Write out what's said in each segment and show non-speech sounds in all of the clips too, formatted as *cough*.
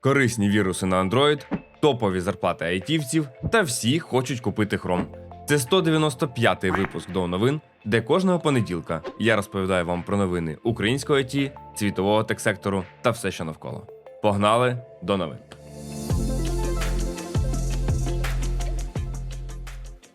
корисні віруси на Android, топові зарплати айтівців та всі хочуть купити Chrome. Це 195-й випуск до новин, де кожного понеділка я розповідаю вам про новини українського ІТ, світового тек-сектору та все, що навколо. Погнали до новин.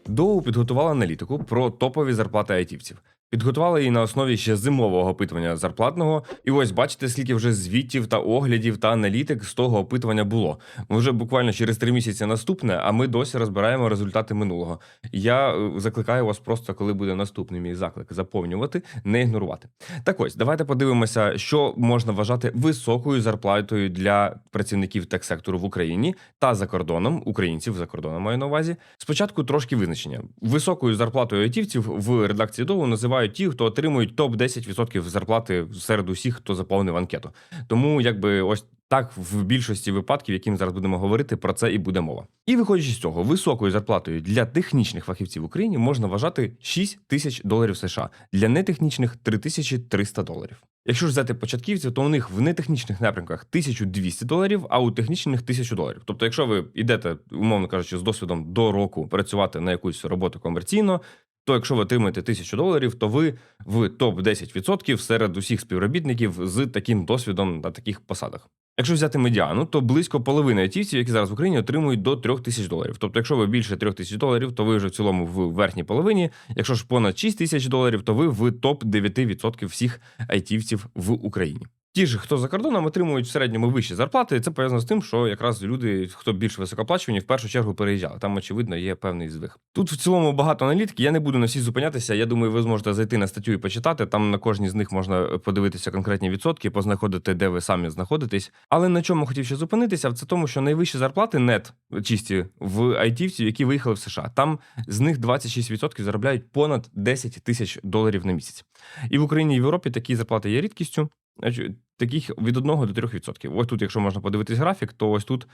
Доу підготувала аналітику про топові зарплати айтівців. Підготували її на основі ще зимового опитування зарплатного. І ось бачите, скільки вже звітів та оглядів та аналітик з того опитування було. Ми вже буквально через три місяці наступне, а ми досі розбираємо результати минулого. Я е, закликаю вас просто, коли буде наступний мій заклик, заповнювати, не ігнорувати. Так ось, давайте подивимося, що можна вважати високою зарплатою для працівників тек-сектору в Україні та за кордоном, українців за кордоном маю на увазі. Спочатку трошки визначення. Високою зарплатою айтівців в редакції ДОУ називають ті, хто отримують топ 10% зарплати серед усіх, хто заповнив анкету. Тому якби ось. Так, в більшості випадків, які ми зараз будемо говорити, про це і буде мова. І виходячи з цього, високою зарплатою для технічних фахівців в Україні можна вважати 6 тисяч доларів США, для нетехнічних 3300 доларів. Якщо ж взяти початківців, то у них в нетехнічних напрямках 1200 доларів, а у технічних 1000 доларів. Тобто, якщо ви йдете, умовно кажучи, з досвідом до року працювати на якусь роботу комерційно, то якщо ви отримуєте 1000 доларів, то ви в топ 10% серед усіх співробітників з таким досвідом на таких посадах. Якщо взяти медіану, то близько половини айтівців, які зараз в Україні отримують до 3 тисяч доларів. Тобто, якщо ви більше 3 тисяч доларів, то ви вже в цілому в верхній половині. Якщо ж понад 6 тисяч доларів, то ви в топ 9% всіх айтівців в Україні. Ті ж, хто за кордоном отримують в середньому вищі зарплати, це пов'язано з тим, що якраз люди, хто більш високоплачувані, в першу чергу переїжджали. Там, очевидно, є певний звих. Тут в цілому багато аналітики. Я не буду на всі зупинятися. Я думаю, ви зможете зайти на статтю і почитати. Там на кожній з них можна подивитися конкретні відсотки, познаходити, де ви самі знаходитесь. Але на чому хотів ще зупинитися, це тому, що найвищі зарплати нет чисті в айтівців, які виїхали в США. Там з них 26% заробляють понад 10 тисяч доларів на місяць. І в Україні і в Європі такі зарплати є рідкістю. Таких від 1 до 3%. Ось тут, якщо можна подивитись графік, то ось тут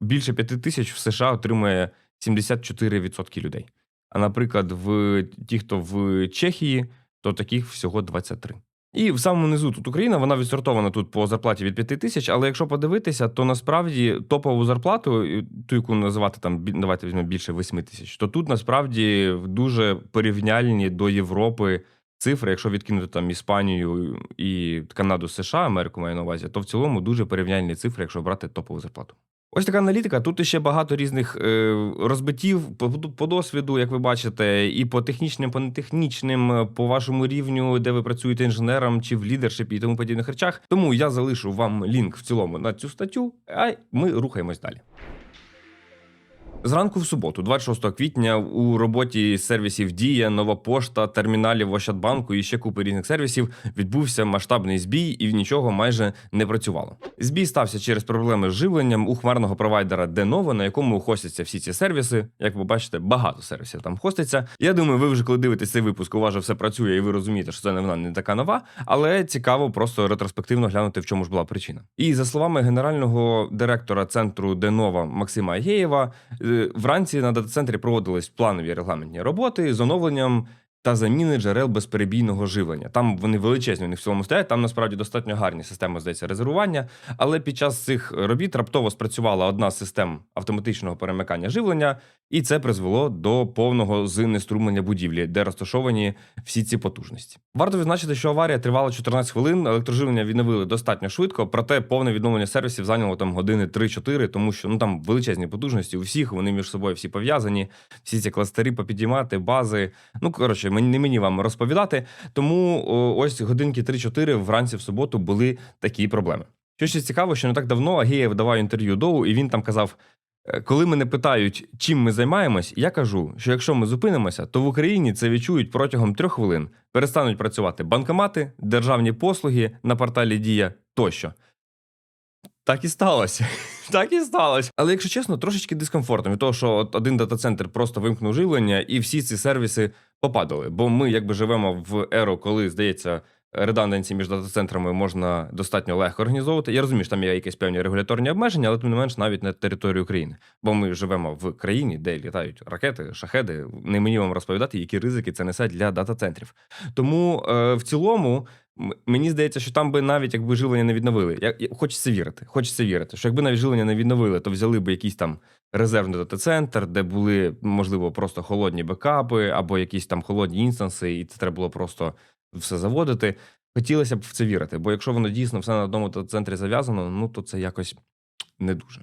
більше 5 тисяч в США отримує 74% людей. А наприклад, в ті, хто в Чехії, то таких всього 23. І в самому низу тут Україна, вона відсортована тут по зарплаті від 5 тисяч, але якщо подивитися, то насправді топову зарплату, ту, яку називати там, давайте візьмемо більше 8 тисяч, то тут насправді дуже порівняльні до Європи цифри, якщо відкинути там Іспанію і Канаду, США, Америку маю на увазі, то в цілому дуже порівняльні цифри, якщо брати топову зарплату. Ось така аналітика. Тут ще багато різних е, розбиттів по, досвіду, як ви бачите, і по технічним, по нетехнічним, по вашому рівню, де ви працюєте інженером чи в лідершипі і тому подібних речах. Тому я залишу вам лінк в цілому на цю статтю, а ми рухаємось далі. Зранку в суботу, 26 квітня, у роботі сервісів Дія, Нова Пошта, терміналів Ощадбанку і ще купи різних сервісів відбувся масштабний збій, і нічого майже не працювало. Збій стався через проблеми з живленням у хмарного провайдера Denova, на якому хостяться всі ці сервіси. Як ви бачите, багато сервісів там хоститься. Я думаю, ви вже коли дивитесь цей випуск, у вас все працює, і ви розумієте, що це не вона не така нова, але цікаво просто ретроспективно глянути, в чому ж була причина. І за словами генерального директора центру Денова Максима Агєєва, вранці на дата-центрі проводились планові регламентні роботи з оновленням. Та заміни джерел безперебійного живлення. Там вони величезні, у в цілому стоять. Там насправді достатньо гарні системи здається резервування. Але під час цих робіт раптово спрацювала одна з систем автоматичного перемикання живлення, і це призвело до повного знеструмлення будівлі, де розташовані всі ці потужності. Варто відзначити, що аварія тривала 14 хвилин. Електроживлення відновили достатньо швидко, проте повне відновлення сервісів зайняло там години 3-4, тому що ну там величезні потужності. У всіх вони між собою всі пов'язані. Всі ці кластери попідіймати, бази. Ну коротше, не мені вам розповідати. Тому ось годинки 3-4 вранці в суботу були такі проблеми. Що ще цікаво, що не так давно Агієв давав інтерв'ю Доу, і він там казав: «Е, коли мене питають, чим ми займаємось, я кажу, що якщо ми зупинимося, то в Україні це відчують протягом трьох хвилин. Перестануть працювати банкомати, державні послуги на порталі Дія тощо. Так і сталося. *laughs* Так і сталося. Але якщо чесно, трошечки дискомфортно від того, що от один дата-центр просто вимкнув живлення, і всі ці сервіси попадали. Бо ми якби живемо в еру, коли здається. Реданденції між дата-центрами можна достатньо легко організовувати. Я розумію, що там є якісь певні регуляторні обмеження, але тим не менш навіть на території України. Бо ми живемо в країні, де літають ракети, шахеди. Не мені вам розповідати, які ризики це несе для дата-центрів. Тому е, в цілому Мені здається, що там би навіть якби живлення не відновили. Я, я- хочеться вірити. Хочеться вірити, що якби навіть живлення не відновили, то взяли б якийсь там резервний дата-центр, де були, можливо, просто холодні бекапи або якісь там холодні інстанси, і це треба було просто все заводити. Хотілося б в це вірити, бо якщо воно дійсно все на одному дата-центрі зав'язано, ну то це якось не дуже.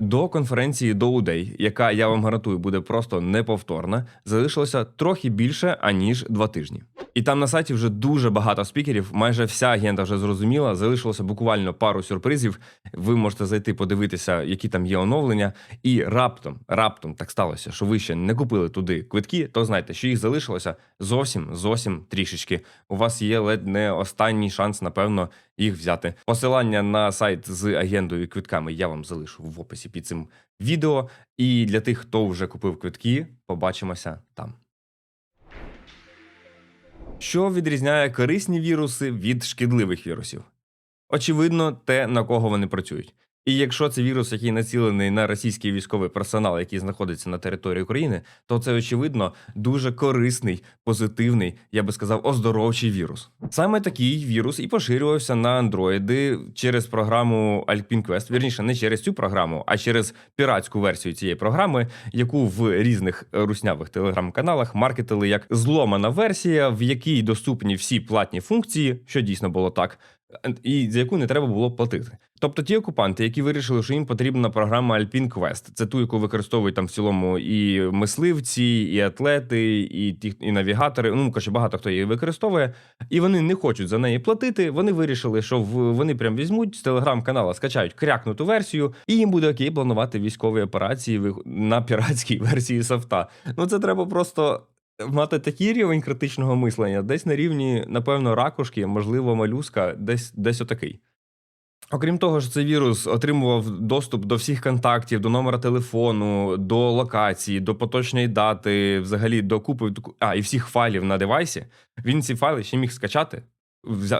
До конференції Dow яка я вам гарантую буде просто неповторна, залишилося трохи більше аніж два тижні. І там на сайті вже дуже багато спікерів. Майже вся агента вже зрозуміла. Залишилося буквально пару сюрпризів. Ви можете зайти подивитися, які там є оновлення. І раптом, раптом так сталося, що ви ще не купили туди квитки, то знайте, що їх залишилося зовсім зовсім трішечки. У вас є ледь не останній шанс, напевно, їх взяти. Посилання на сайт з агендою і квитками я вам залишу в описі під цим відео. І для тих, хто вже купив квитки, побачимося там. Що відрізняє корисні віруси від шкідливих вірусів? Очевидно, те, на кого вони працюють. І якщо це вірус, який націлений на російський військовий персонал, який знаходиться на території України, то це очевидно дуже корисний, позитивний, я би сказав, оздоровчий вірус. Саме такий вірус і поширювався на андроїди через програму Alpine Quest, вірніше, не через цю програму, а через піратську версію цієї програми, яку в різних руснявих телеграм-каналах маркетили як зломана версія, в якій доступні всі платні функції, що дійсно було так, і за яку не треба було платити. Тобто ті окупанти, які вирішили, що їм потрібна програма Alpine Quest, це ту, яку використовують там в цілому і мисливці, і атлети, і ті, і навігатори. Ну коротше, багато хто її використовує, і вони не хочуть за неї платити. Вони вирішили, що в вони прям візьмуть з телеграм-канала, скачають крякнуту версію, і їм буде окей планувати військові операції на піратській *laughs* версії софта. Ну це треба просто. Мати такий рівень критичного мислення, десь на рівні, напевно, ракушки, можливо, малюска, десь десь отакий. Окрім того, що цей вірус отримував доступ до всіх контактів, до номера телефону, до локації, до поточної дати, взагалі до купи а, і всіх файлів на девайсі, він ці файли ще міг скачати,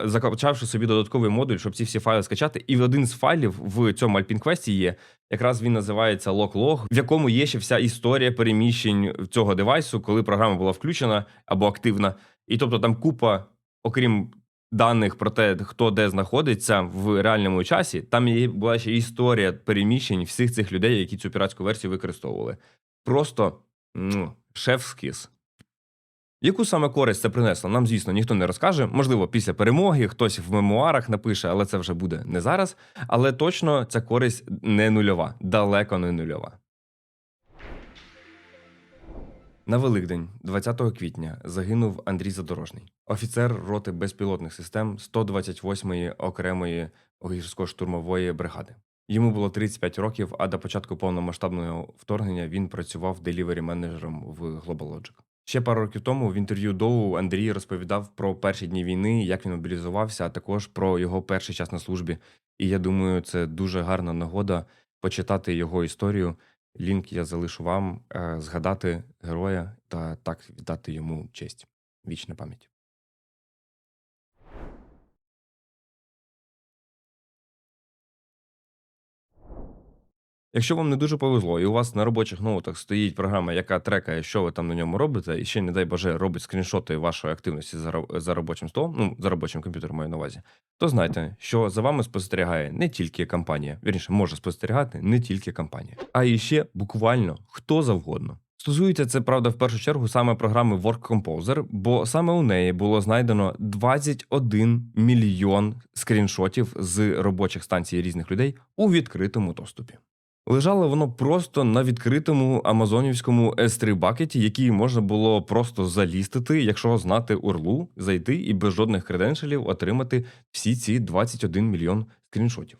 закачавши собі додатковий модуль, щоб ці всі файли скачати. І один з файлів в цьому Alpine Quest є. Якраз він називається Log-Log, в якому є ще вся історія переміщень цього девайсу, коли програма була включена або активна. І тобто там купа, окрім даних про те, хто де знаходиться в реальному часі, там є була ще історія переміщень всіх цих людей, які цю піратську версію використовували. Просто ну, шеф-скіс. Яку саме користь це принесло, нам, звісно, ніхто не розкаже. Можливо, після перемоги хтось в мемуарах напише, але це вже буде не зараз. Але точно ця користь не нульова, далеко не нульова. На Великдень, 20 квітня, загинув Андрій Задорожний, офіцер роти безпілотних систем 128-ї окремої гірсько-штурмової бригади. Йому було 35 років, а до початку повномасштабного вторгнення він працював делівері менеджером в GlobalLogic. Ще пару років тому в інтерв'ю Доу Андрій розповідав про перші дні війни, як він мобілізувався, а також про його перший час на службі. І я думаю, це дуже гарна нагода почитати його історію. Лінк я залишу вам е, згадати героя та так віддати йому честь. Вічна пам'ять. Якщо вам не дуже повезло, і у вас на робочих ноутах стоїть програма, яка трекає, що ви там на ньому робите, і ще, не дай Боже, робить скріншоти вашої активності за, робочим столом, ну, за робочим комп'ютером маю на увазі, то знайте, що за вами спостерігає не тільки компанія, вірніше, може спостерігати не тільки компанія, а і ще буквально хто завгодно. Стосується це, правда, в першу чергу саме програми Work Composer, бо саме у неї було знайдено 21 мільйон скріншотів з робочих станцій різних людей у відкритому доступі. Лежало воно просто на відкритому амазонівському S3 бакеті, який можна було просто залістити, якщо знати урлу, зайти і без жодних креденшалів отримати всі ці 21 мільйон скріншотів.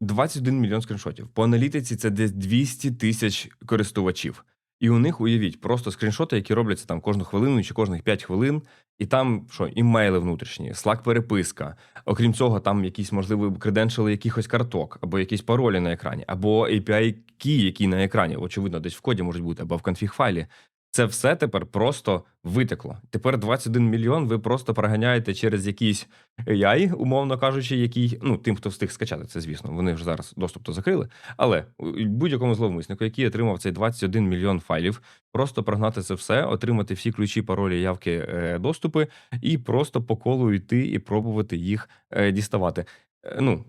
21 мільйон скріншотів. По аналітиці це десь 200 тисяч користувачів. І у них уявіть просто скріншоти, які робляться там кожну хвилину чи кожних 5 хвилин, і там що, імейли внутрішні, Slack переписка. Окрім цього, там якісь можливі креденшали якихось карток, або якісь паролі на екрані, або API кі, які на екрані, очевидно, десь в коді можуть бути, або в конфіг файлі. Це все тепер просто витекло. Тепер 21 мільйон ви просто проганяєте через якийсь AI, умовно кажучи, який ну тим, хто встиг скачати це, звісно, вони вже зараз доступ то закрили. Але будь-якому зловмиснику, який отримав цей 21 мільйон файлів, просто прогнати це все, отримати всі ключі, паролі, явки, е, доступи, і просто по колу йти і пробувати їх е, діставати. Е, Ну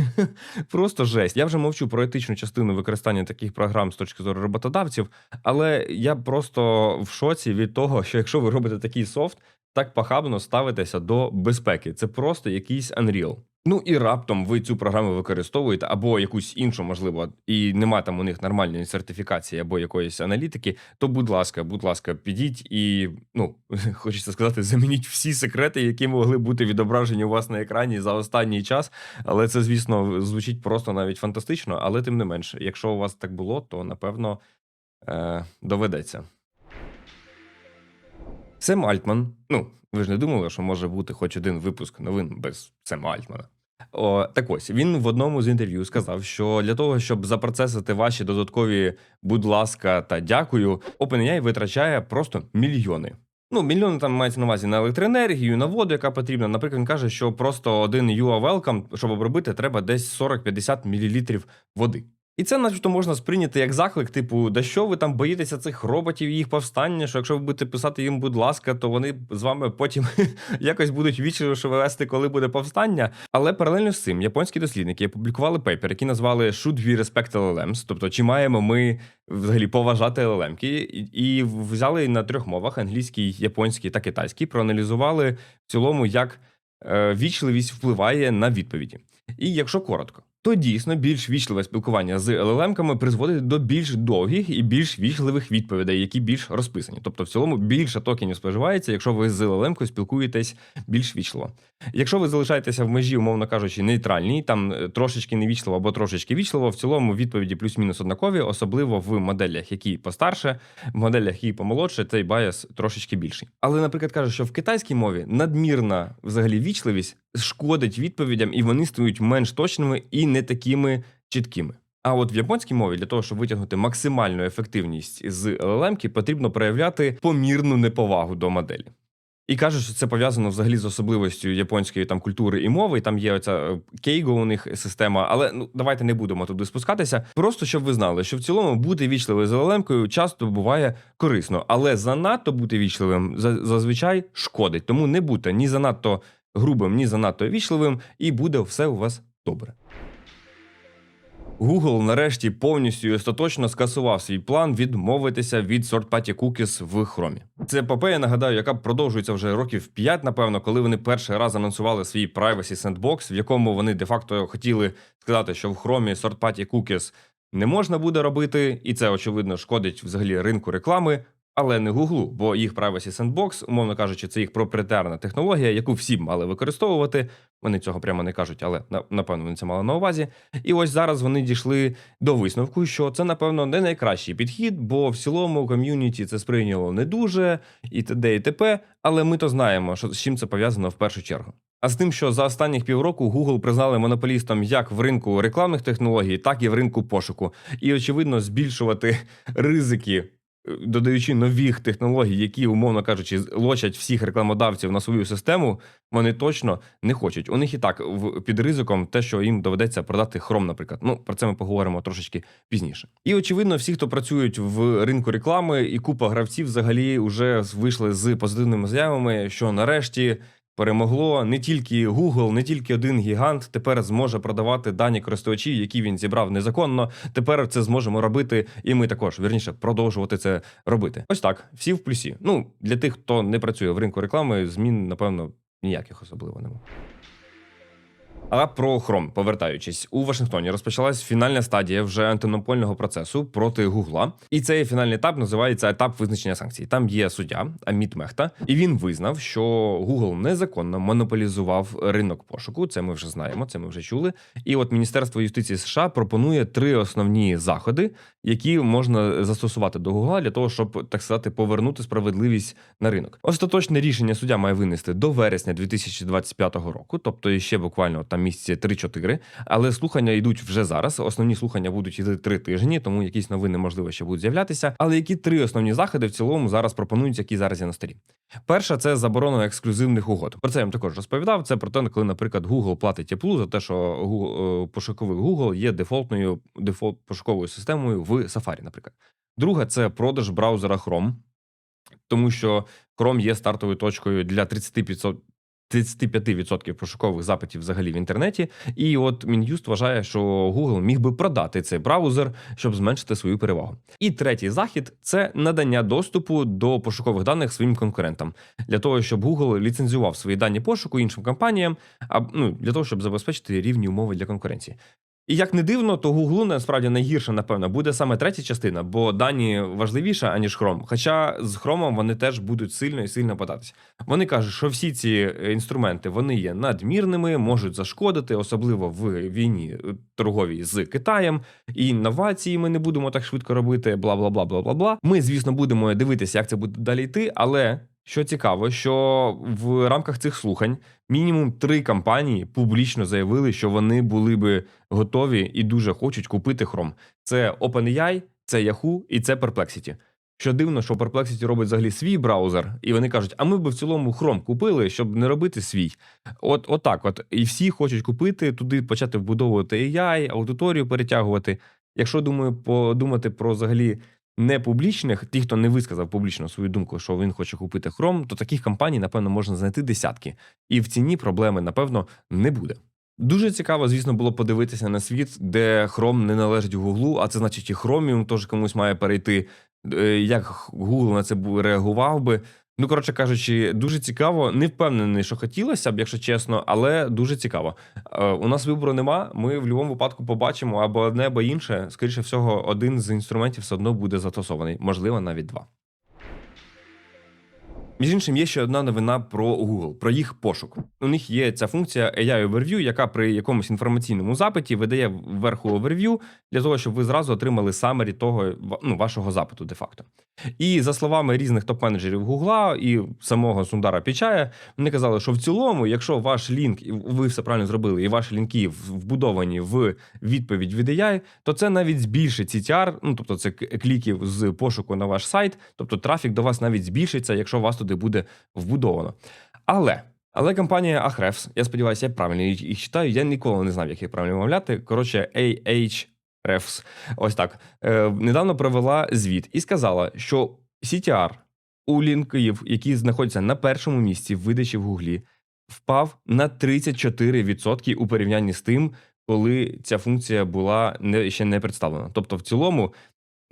*laughs* просто жесть. Я вже мовчу про етичну частину використання таких програм з точки зору роботодавців, але я просто в шоці від того, що якщо ви робите такий софт, так похабно ставитеся до безпеки. Це просто якийсь Unreal. Ну і раптом ви цю програму використовуєте або якусь іншу, можливо, і нема там у них нормальної сертифікації або якоїсь аналітики, то будь ласка, будь ласка, підіть і ну *laughs* хочеться сказати, замініть всі секрети, які могли бути відображені у вас на екрані за останній час. Але це, звісно, звучить просто навіть фантастично. Але тим не менше, якщо у вас так було, то напевно е, доведеться. Сем Альтман. Ну, ви ж не думали, що може бути хоч один випуск новин без Сема Альтмана. О, так ось він в одному з інтерв'ю сказав, що для того, щоб запроцесити ваші додаткові будь ласка та дякую, OpenAI витрачає просто мільйони. Ну, мільйони там мається на увазі на електроенергію, на воду, яка потрібна. Наприклад, він каже, що просто один UA Welcome, щоб обробити, треба десь 40-50 мл води. І це, начебто, можна сприйняти як заклик, типу, да що ви там боїтеся цих роботів і їх повстання, що якщо ви будете писати їм, будь ласка, то вони з вами потім *laughs* якось будуть вічливіше вести, коли буде повстання. Але паралельно з цим японські дослідники опублікували пейпер, який назвали Should we respect LLMs? Тобто, чи маємо ми взагалі поважати LLM-ки, і, взяли на трьох мовах: англійський, японський та китайський, проаналізували в цілому, як е, вічливість впливає на відповіді. І якщо коротко, то дійсно більш вічливе спілкування з LLM-ками призводить до більш довгих і більш вічливих відповідей, які більш розписані. Тобто, в цілому більше токенів споживається, якщо ви з LLM-кою спілкуєтесь більш вічливо. Якщо ви залишаєтеся в межі, умовно кажучи, нейтральній, там е, трошечки невічливо або трошечки вічливо, в цілому відповіді плюс-мінус однакові, особливо в моделях, які постарше, в моделях, які помолодше, цей байс трошечки більший. Але, наприклад, каже, що в китайській мові надмірна взагалі вічливість шкодить відповідям, і вони стають менш точними і не такими чіткими. А от в японській мові для того, щоб витягнути максимальну ефективність з LLM, потрібно проявляти помірну неповагу до моделі. І кажуть, що це пов'язано взагалі з особливістю японської там культури і мови. І там є оця е, кейго у них система. Але ну давайте не будемо туди спускатися. Просто щоб ви знали, що в цілому бути вічливим з LLM-кою часто буває корисно, але занадто бути вічливим зазвичай шкодить. Тому не будьте ні занадто грубим, ні занадто вічливим, і буде все у вас добре. Google нарешті повністю і остаточно скасував свій план відмовитися від sort-party cookies в Chrome. Це епопея, нагадаю, яка продовжується вже років 5, напевно, коли вони перший раз анонсували свій privacy sandbox, в якому вони де-факто хотіли сказати, що в Chrome sort-party cookies не можна буде робити, і це очевидно шкодить взагалі ринку реклами. Але не Гуглу, бо їх Privacy Sandbox, умовно кажучи, це їх проприетарна технологія, яку всі мали використовувати. Вони цього прямо не кажуть, але на- напевно вони це мали на увазі. І ось зараз вони дійшли до висновку, що це, напевно, не найкращий підхід, бо в цілому ком'юніті це сприйняло не дуже, і т.д. і т.п., але ми то знаємо, що з чим це пов'язано в першу чергу. А з тим, що за останніх півроку Google признали монополістом як в ринку рекламних технологій, так і в ринку пошуку. І очевидно, збільшувати *laughs* ризики додаючи нових технологій, які, умовно кажучи, лочать всіх рекламодавців на свою систему, вони точно не хочуть. У них і так під ризиком те, що їм доведеться продати Chrome, наприклад. Ну про це ми поговоримо трошечки пізніше. І очевидно, всі, хто працюють в ринку реклами, і купа гравців взагалі вже вийшли з позитивними заявами, що нарешті. Перемогло не тільки Google, не тільки один гігант тепер зможе продавати дані користувачів, які він зібрав незаконно. Тепер це зможемо робити, і ми також вірніше продовжувати це робити. Ось так, всі в плюсі. Ну для тих, хто не працює в ринку реклами, змін напевно ніяких особливо немає. А про хром, повертаючись, у Вашингтоні розпочалась фінальна стадія вже антимонопольного процесу проти Гугла. І цей фінальний етап називається етап визначення санкцій. Там є суддя Аміт Мехта, і він визнав, що Google незаконно монополізував ринок пошуку. Це ми вже знаємо, це ми вже чули. І от Міністерство юстиції США пропонує три основні заходи, які можна застосувати до Гугла для того, щоб так сказати повернути справедливість на ринок. Остаточне рішення суддя має винести до вересня 2025 року, тобто ще буквально там місяці 3-4, але слухання йдуть вже зараз. Основні слухання будуть йти 3 тижні, тому якісь новини можливо ще будуть з'являтися. Але які три основні заходи в цілому зараз пропонуються, які зараз є на столі? Перша це заборона ексклюзивних угод. Про це я вам також розповідав. Це про те, коли, наприклад, Google платить Apple за те, що Google, е, пошуковик Google є дефолтною дефолт пошуковою системою в Safari, наприклад. Друга це продаж браузера Chrome, тому що Chrome є стартовою точкою для 35%. 35% пошукових запитів взагалі в інтернеті, і от Мін'юст вважає, що Google міг би продати цей браузер, щоб зменшити свою перевагу. І третій захід це надання доступу до пошукових даних своїм конкурентам для того, щоб Google ліцензував свої дані пошуку іншим компаніям, а ну для того, щоб забезпечити рівні умови для конкуренції. І як не дивно, то Google насправді найгірша, напевно, буде саме третя частина, бо дані важливіша, аніж Chrome. Хоча з Chrome вони теж будуть сильно і сильно податися. Вони кажуть, що всі ці е, інструменти вони є надмірними, можуть зашкодити, особливо в війні е, торговій з Китаєм. І інновації ми не будемо так швидко робити. Бла бла бла бла бла бла. Ми, звісно, будемо дивитися, як це буде далі йти, але. Що цікаво, що в рамках цих слухань мінімум три компанії публічно заявили, що вони були би готові і дуже хочуть купити Chrome. Це OpenAI, це Yahoo і це Perplexity. Що дивно, що Perplexity робить взагалі свій браузер, і вони кажуть, а ми би в цілому Chrome купили, щоб не робити свій. От, от от. І всі хочуть купити, туди почати вбудовувати AI, аудиторію перетягувати. Якщо думаю, подумати про взагалі не публічних, ті, хто не висказав публічно свою думку, що він хоче купити Chrome, то таких компаній, напевно, можна знайти десятки. І в ціні проблеми, напевно, не буде. Дуже цікаво, звісно, було подивитися на світ, де Chrome не належить Гуглу, а це значить і Chromium теж комусь має перейти. Е, Як Google на це реагував би. Ну, коротше кажучи, дуже цікаво. Не впевнений, що хотілося б, якщо чесно, але дуже цікаво. Е, У нас вибору нема. Ми в будь-якому випадку побачимо або одне, або інше. Скоріше всього, один з інструментів все одно буде застосований, можливо, навіть два. Між іншим, є ще одна новина про Google, про їх пошук. У них є ця функція AI Overview, яка при якомусь інформаційному запиті видає вверху overview для того, щоб ви зразу отримали самері того ну, вашого запиту, де-факто. І за словами різних топ-менеджерів Гугла і самого Сундара Пічая, вони казали, що в цілому, якщо ваш лінк, ви все правильно зробили, і ваші лінки вбудовані в відповідь від AI, то це навіть збільшить CTR, ну тобто це кліків з пошуку на ваш сайт, тобто трафік до вас навіть збільшиться, якщо вас туди буде вбудовано. Але. Але компанія Ahrefs, я сподіваюся, я правильно їх читаю. Я ніколи не знав, як їх правильно вимовляти. Коротше, Ahrefs, ось так. Е, недавно провела звіт і сказала, що CTR у лінків, які знаходяться на першому місці в видачі в Гуглі, впав на 34% у порівнянні з тим, коли ця функція була не, ще не представлена. Тобто, в цілому,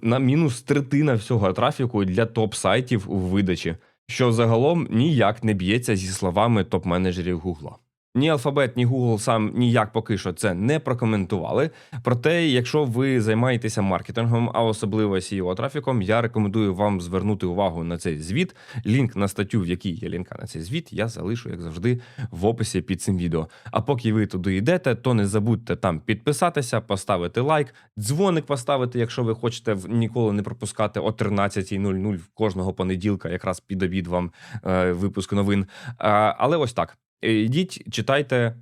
на мінус третина всього трафіку для топ-сайтів у видачі, що загалом ніяк не б'ється зі словами топ-менеджерів Гугла. Ні Alphabet, ні Google сам ніяк поки що це не прокоментували. Проте, якщо ви займаєтеся маркетингом, а особливо SEO трафіком, я рекомендую вам звернути увагу на цей звіт. Лінк на статтю, в якій є лінка на цей звіт, я залишу, як завжди, в описі під цим відео. А поки ви туди йдете, то не забудьте там підписатися, поставити лайк, дзвоник поставити, якщо ви хочете ніколи не пропускати о 13.00 кожного понеділка, якраз під обід вам е, випуск новин. А, але ось так. Йдіть, читайте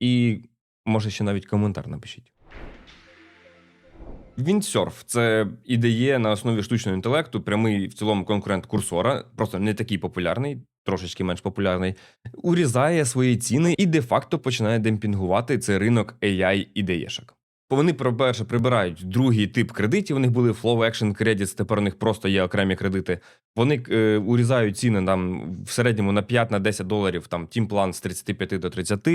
і може ще навіть коментар напишіть. Windsurf – це ідеє на основі штучного інтелекту, прямий в цілому конкурент курсора, просто не такий популярний, трошечки менш популярний, урізає свої ціни і де-факто починає демпінгувати цей ринок AI ідеєшок. Бо вони, по-перше, прибирають другий тип кредитів. У них були Flow Action Credits, тепер у них просто є окремі кредити. Вони е, урізають ціни там в середньому на 5 на 10 доларів. Там тім план з 35 до 30,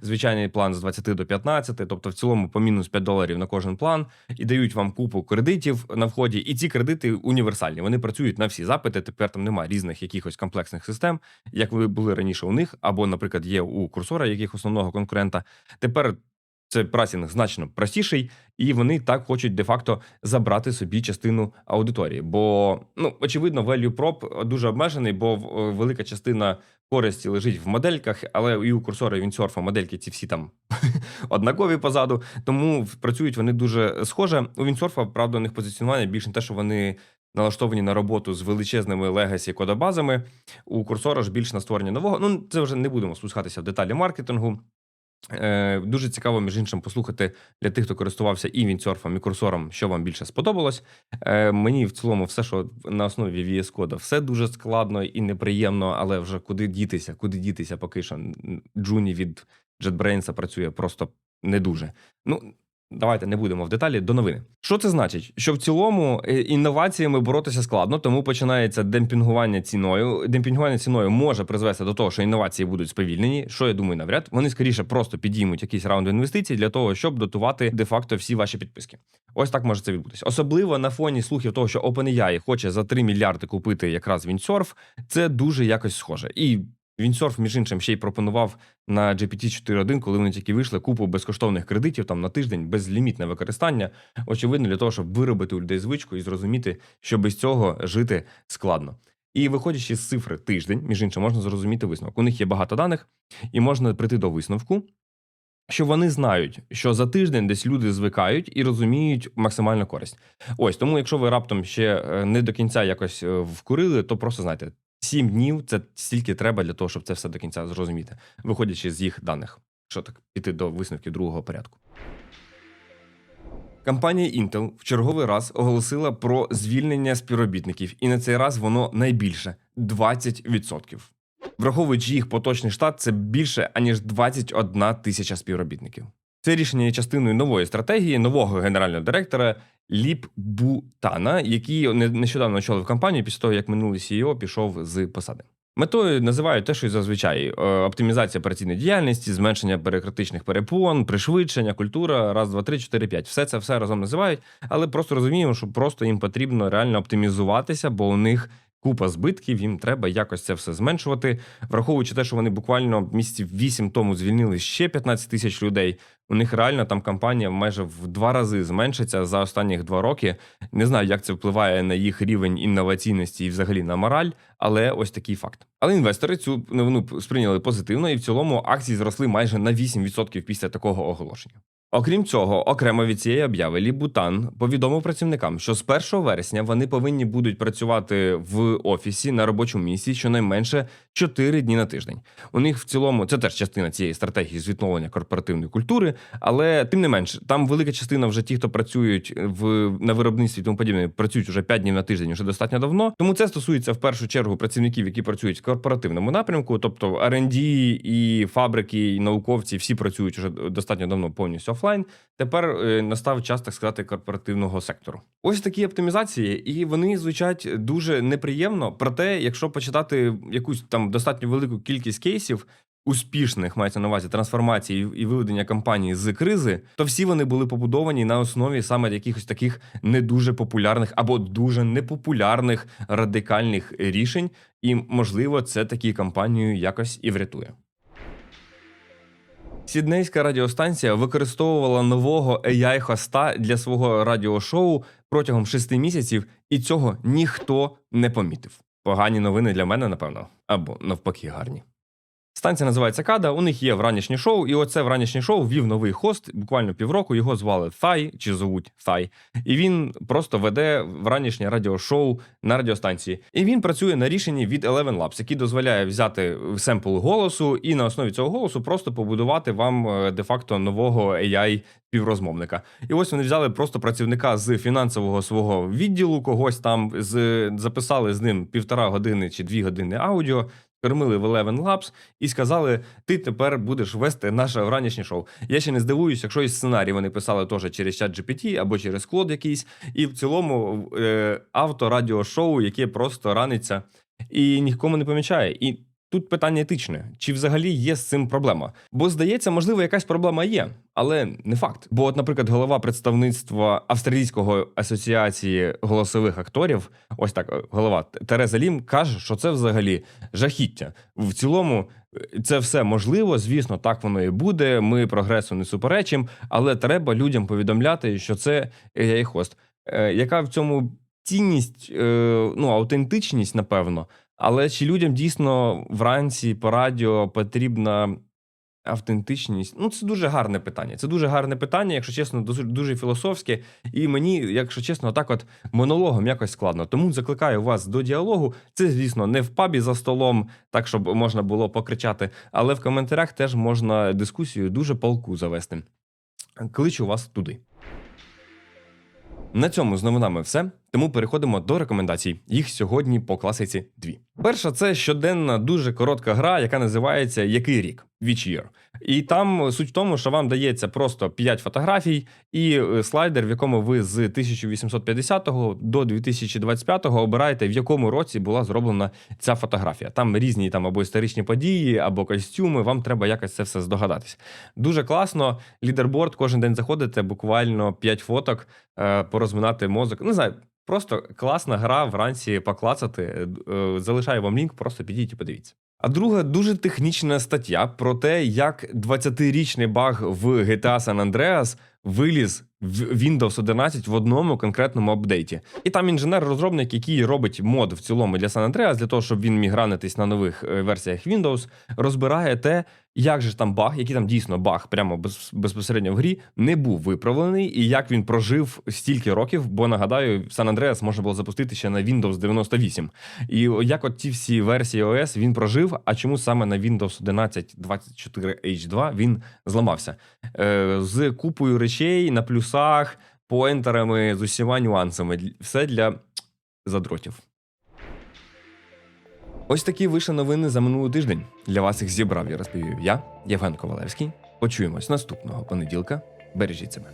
звичайний план з 20 до 15, тобто в цілому по мінус 5 доларів на кожен план, і дають вам купу кредитів на вході. І ці кредити універсальні. Вони працюють на всі запити. Тепер там немає різних якихось комплексних систем, як ви були раніше у них, або, наприклад, є у курсора, яких основного конкурента. Тепер це прайсинг значно простіший, і вони так хочуть де-факто забрати собі частину аудиторії. Бо ну очевидно, value prop дуже обмежений, бо е, велика частина користі лежить в модельках, але і у курсора і Вінсерфа модельки ці всі там *laughs* однакові позаду. Тому працюють вони дуже схоже. У Вінсерфа, правда, у них позиціонування більше не те, що вони. Налаштовані на роботу з величезними легасі кодобазами. У курсора ж більш на створення нового. Ну, це вже не будемо спускатися в деталі маркетингу. Е, дуже цікаво, між іншим, послухати для тих, хто користувався і Вінцерфом, і курсором, що вам більше сподобалось. Е, мені в цілому все, що на основі VS Code, все дуже складно і неприємно, але вже куди дітися, куди дітися, поки що Джуні від JetBrains працює просто не дуже. Ну, Давайте не будемо в деталі до новини. Що це значить? Що в цілому е, інноваціями боротися складно, тому починається демпінгування ціною. Демпінгування ціною може призвести до того, що інновації будуть сповільнені. Що я думаю, навряд вони скоріше просто підіймуть якийсь раунд інвестицій для того, щоб дотувати де-факто всі ваші підписки. Ось так може це відбутися. Особливо на фоні слухів того, що OpenAI хоче за 3 мільярди купити якраз Windsurf, це дуже якось схоже. І Вінсорф, між іншим, ще й пропонував на GPT 4.1, коли вони тільки вийшли купу безкоштовних кредитів там на тиждень, безлімітне використання. Очевидно, для того, щоб виробити у людей звичку і зрозуміти, що без цього жити складно. І виходячи з цифри тиждень, між іншим, можна зрозуміти висновок. У них є багато даних, і можна прийти до висновку, що вони знають, що за тиждень десь люди звикають і розуміють максимальну користь. Ось тому, якщо ви раптом ще е, не до кінця якось е, вкурили, то просто знайте, Сім днів це стільки треба для того, щоб це все до кінця зрозуміти, виходячи з їх даних. Що так піти до висновків другого порядку. Компанія Intel в черговий раз оголосила про звільнення співробітників, і на цей раз воно найбільше 20%. Враховуючи їх поточний штат, це більше аніж 21 тисяча співробітників. Це рішення є частиною нової стратегії нового генерального директора Ліп Бутана, який нещодавно очолив компанію після того, як минулий CEO пішов з посади. Метою називають те, що й зазвичай е, оптимізація операційної діяльності, зменшення бюрократичних перепон, пришвидшення, культура, раз, два, три, чотири, п'ять. Все це все разом називають, але просто розуміємо, що просто їм потрібно реально оптимізуватися, бо у них купа збитків, їм треба якось це все зменшувати. Враховуючи те, що вони буквально місяців 8 тому звільнили ще 15 тисяч людей. У них реально там кампанія майже в два рази зменшиться за останні два роки. Не знаю, як це впливає на їх рівень інноваційності і взагалі на мораль, але ось такий факт. Але інвестори цю новину сприйняли позитивно, і в цілому акції зросли майже на 8% після такого оголошення. Окрім цього, окремо від цієї обяви Лібутан повідомив працівникам, що з 1 вересня вони повинні будуть працювати в офісі на робочому місці щонайменше 4 дні на тиждень. У них в цілому це теж частина цієї стратегії з відновлення корпоративної культури, але тим не менш, там велика частина вже ті, хто працюють в на виробництві тому подібне, працюють уже 5 днів на тиждень вже достатньо давно. Тому це стосується в першу чергу працівників, які працюють в корпоративному напрямку, тобто R&D і фабрики, і науковці всі працюють вже достатньо давно повністю офлайн. Тепер е, настав час так сказати корпоративного сектору. Ось такі оптимізації, і вони звучать дуже неприємно. Проте, якщо почитати якусь там достатньо велику кількість кейсів. Успішних мається на увазі трансформації і виведення компанії з кризи, то всі вони були побудовані на основі саме якихось таких не дуже популярних або дуже непопулярних радикальних рішень, і можливо, це такі компанію якось і врятує. Сіднейська радіостанція використовувала нового ai хоста для свого радіошоу протягом шести місяців, і цього ніхто не помітив. Погані новини для мене, напевно, або навпаки, гарні. Станція називається Када. У них є вранішнє шоу, і оце вранішнє шоу ввів новий хост буквально півроку. Його звали Thai, чи зовуть Thai. І він просто веде вранішнє радіошоу на радіостанції. І він працює на рішенні від Eleven Labs, який дозволяє взяти семпл голосу і на основі цього голосу просто побудувати вам е, де-факто нового AI співрозмовника. І ось вони взяли просто працівника з фінансового свого відділу, когось там з записали з ним півтора години чи дві години аудіо кормили в Eleven Labs і сказали: ти тепер будеш вести наше ранішнє шоу. Я ще не здивуюся, якщо і сценарій вони писали теж через чат GPT або через клод якийсь, і в цілому е, авторадіошоу, яке просто раниться і нікому не помічає. І Тут питання етичне, чи взагалі є з цим проблема? Бо здається, можливо, якась проблема є, але не факт. Бо, от, наприклад, голова представництва австралійської асоціації голосових акторів, ось так, е, голова Тереза Лім, каже, що це взагалі жахіття. В цілому, е, це все можливо, звісно, так воно і буде. Ми прогресу не суперечимо, але треба людям повідомляти, що це ai хост. Е, яка в цьому цінність, ну аутентичність, напевно. Але чи людям дійсно вранці по радіо потрібна Автентичність. Ну, це дуже гарне питання. Це дуже гарне питання, якщо чесно, дуже, філософське. І мені, якщо чесно, так от монологом якось складно. Тому закликаю вас до діалогу. Це, звісно, не в пабі за столом, так щоб можна було покричати, але в коментарях теж можна дискусію дуже палку завести. Кличу вас туди. На цьому з новинами все. Тому переходимо до рекомендацій. Їх сьогодні по класиці дві. Перша це щоденна дуже коротка гра, яка називається Який рік? Which year. І там суть в тому, що вам дається просто 5 фотографій і е, слайдер, в якому ви з 1850 до 2025 обираєте, в якому році була зроблена ця фотографія. Там різні там або історичні події, або костюми. Вам треба якось це все здогадатись. Дуже класно. Лідерборд кожен день заходите, буквально 5 фоток, е, порозминати мозок. Не знаю. Просто класна гра вранці поклацати. Е, Залишаю вам лінк, просто підійдіть і подивіться. А друга дуже технічна стаття про те, як 20-річний баг в GTA San Andreas виліз Windows 11 в одному конкретному апдейті. І там інженер-розробник, який робить мод в цілому для San Andreas, для того, щоб він міг ранитись на нових е, версіях Windows, розбирає те, як же там баг, який там дійсно баг прямо без, безпосередньо в грі, не був виправлений, і як він прожив стільки років. Бо нагадаю, San Andreas можна було запустити ще на Windows 98. І як от ті всі версії OS він прожив, а чому саме на Windows 11 24 H2 він зламався? Е, з купою речей на плюсах, поінтерами, з усіма нюансами. Все для задротів. Ось такі вийшли новини за минулий тиждень. Для вас їх зібрав і розповів я, Євген Ковалевський. Почуємось наступного понеділка. Бережіть себе.